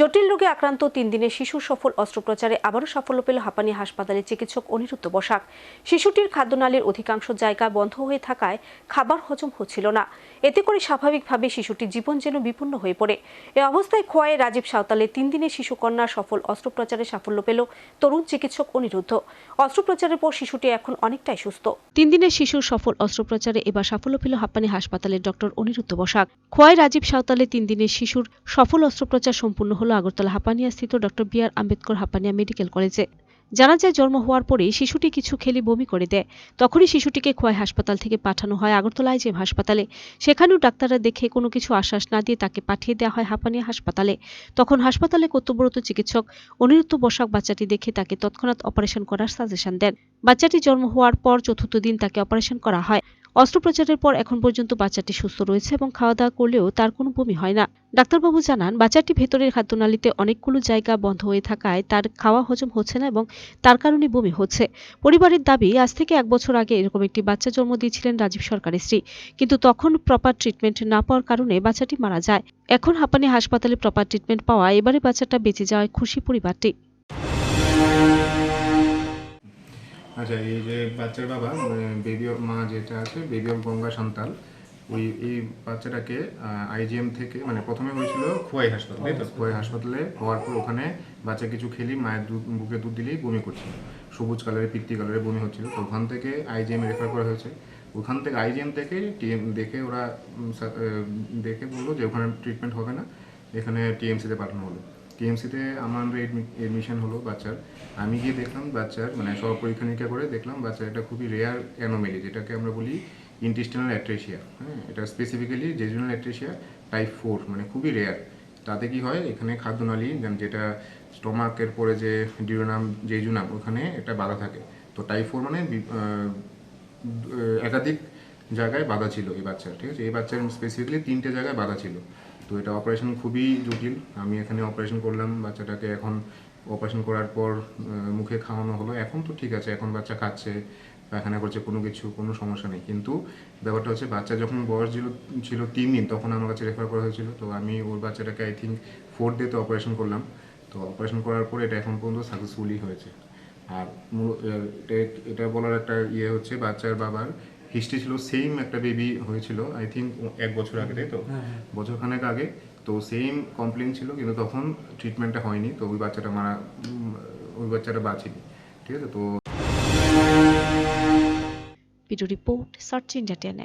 জটিল রোগে আক্রান্ত তিন দিনের শিশু সফল অস্ত্রোপচারে আবারও সাফল্য পেল হাঁপানি হাসপাতালে চিকিৎসক অনিরুদ্ধ বসাক। শিশুটির খাদ্যনালীর অধিকাংশ জায়গা বন্ধ হয়ে থাকায় খাবার হজম হচ্ছিল না। এতে করে স্বাভাবিকভাবে শিশুটির জীবন যেন বিপন্ন হয়ে পড়ে। এ অবস্থায় খোয়াই রাজীব সাঁওতালে তিন দিনের শিশুকন্যার সফল অস্ত্রোপচারে সাফল্য পেল তরুণ চিকিৎসক অনিরুদ্ধ। অস্ত্রোপচারের পর শিশুটি এখন অনেকটাই সুস্থ। তিন দিনের শিশুর সফল অস্ত্রোপচারে এবার সাফল্য পেল হাঁপানি হাসপাতালের ডক্টর অনিরুদ্ধ বসাক। খোয়াই রাজীব সাঁওতালে তিন দিনের শিশুর সফল অস্ত্রোপচার সম্পূর্ণ হলো আগরতলা হাঁপানিয়া স্থিত doctor B R Ambedkar Hapania medical কলেজে। জানা যায়, জন্ম হওয়ার পরেই শিশুটি কিছু খেলে বমি করে দেয়। তখনই শিশুটিকে খোয়াই হাসপাতাল থেকে পাঠানো হয় আগরতলা আইজিএম হাসপাতালে। সেখানেও ডাক্তাররা দেখে কোনো কিছু আশ্বাস না দিয়ে তাকে পাঠিয়ে দেওয়া হয় হাঁপানিয়া হাসপাতালে। তখন হাসপাতালে কর্তব্যরত চিকিৎসক অনিরুদ্ধ বসাক বাচ্চাটি দেখে তাকে তৎক্ষণাৎ অপারেশন করার সাজেশন দেন। বাচ্চাটি জন্ম হওয়ার পর চতুর্থ দিন তাকে অপারেশন করা হয়। অস্ত্রোপচারের পর এখন পর্যন্ত বাচ্চাটি সুস্থ রয়েছে এবং খাওয়া দাওয়া করলেও তার কোনো বমি হয় না। ডাক্তারবাবু জানান, বাচ্চাটি ভেতরের খাদ্যনালীতে অনেকগুলো জায়গা বন্ধ হয়ে থাকায় তার খাওয়া হজম হচ্ছে না এবং তার কারণে বমি হচ্ছে। পরিবারের দাবি, আজ থেকে এক বছর আগে এরকম একটি বাচ্চা জন্ম দিয়েছিলেন রাজীব সরকারের স্ত্রী। কিন্তু তখন প্রপার ট্রিটমেন্ট না পাওয়ার কারণে বাচ্চাটি মারা যায়। এখন হাঁপানি হাসপাতালে প্রপার ট্রিটমেন্ট পাওয়া এবারে বাচ্চাটা বেঁচে যাওয়ায় খুশি পরিবারটি। আচ্ছা এই যে বাচ্চার বাবা বেবি অফ মা যেটা আছে বেবি অফ গঙ্গা সন্তাল ওই এই বাচ্চাটাকে আইজিএম থেকে মানে প্রথমে হয়েছিল খোয়াই হাসপাতাল তো? খোয়াই হাসপাতালে হওয়ার পর ওখানে বাচ্চা কিছু খেলি মায়ের দুধ বুকে দুধ দিলেই বমি করছিল। সবুজ কালারের পিত্তি কালারের বমি হচ্ছিল। তো ওখান থেকে আইজিএম রেফার করা হয়েছে। ওখান থেকে আইজিএম থেকে টিএম দেখে ওরা দেখে বলল যে ওখানে ট্রিটমেন্ট হবে না। এখানে টিএমসিতে পাঠানো হলো। টিএমসিতে আমার এডমিশন হলো বাচ্চার। আমি গিয়ে দেখলাম বাচ্চার মানে সব পরীক্ষা নিরীক্ষা করে দেখলাম বাচ্চার এটা খুবই রেয়ার অ্যানোমেলি যেটাকে আমরা বলি ইন্টেস্টিনাল অ্যাট্রেশিয়া হ্যাঁ? এটা specifically jejunal atresia type four মানে খুবই রেয়ার তাতে কি হয়, এখানে খাদ্যনালী যেন- যেটা স্টোমাকের পরে যে ডিউনাম জেজুনাম ওখানে এটা বাধা থাকে। তো টাইপ ফোর মানে একাধিক জায়গায় বাধা ছিল এই বাচ্চার, ঠিক আছে? এই বাচ্চার স্পেসিফিকলি তিনটে জায়গায় বাধা ছিল। তো এটা অপারেশন খুবই জটিল। আমি এখানে অপারেশন করলাম, বাচ্চাটাকে এখন অপারেশন করার পর মুখে খাওয়ানো হলো। এখন তো ঠিক আছে, এখন বাচ্চা খাচ্ছে, পায়খানা করছে, কোনো কিছু, কোনো সমস্যা নেই। কিন্তু ব্যাপারটা হচ্ছে, বাচ্চা যখন বয়স ছিল ছিল তিন দিন, তখন আমার কাছে রেফার করা হয়েছিল। তো আমি ওর বাচ্চাটাকে আই থিঙ্ক ফোর্থ ডেতে অপারেশন করলাম। তো অপারেশন করার পর এটা এখন পর্যন্ত সাকসেসফুলি হয়েছে। আর এটা বলার একটা ইয়ে হচ্ছে, বাচ্চার বাবার হিস্ট্রি ছিল সেম একটা বেবি হয়েছিল আই থিঙ্ক এক বছর আগে তাই তো? বছরখানেক আগে। তো সেম কমপ্লেন ছিল কিন্তু তখন ট্রিটমেন্টটা হয়নি তো ওই বাচ্চাটা মারা ওই বাচ্চাটা বাঁচেনি ঠিক আছে? তো video report search India ten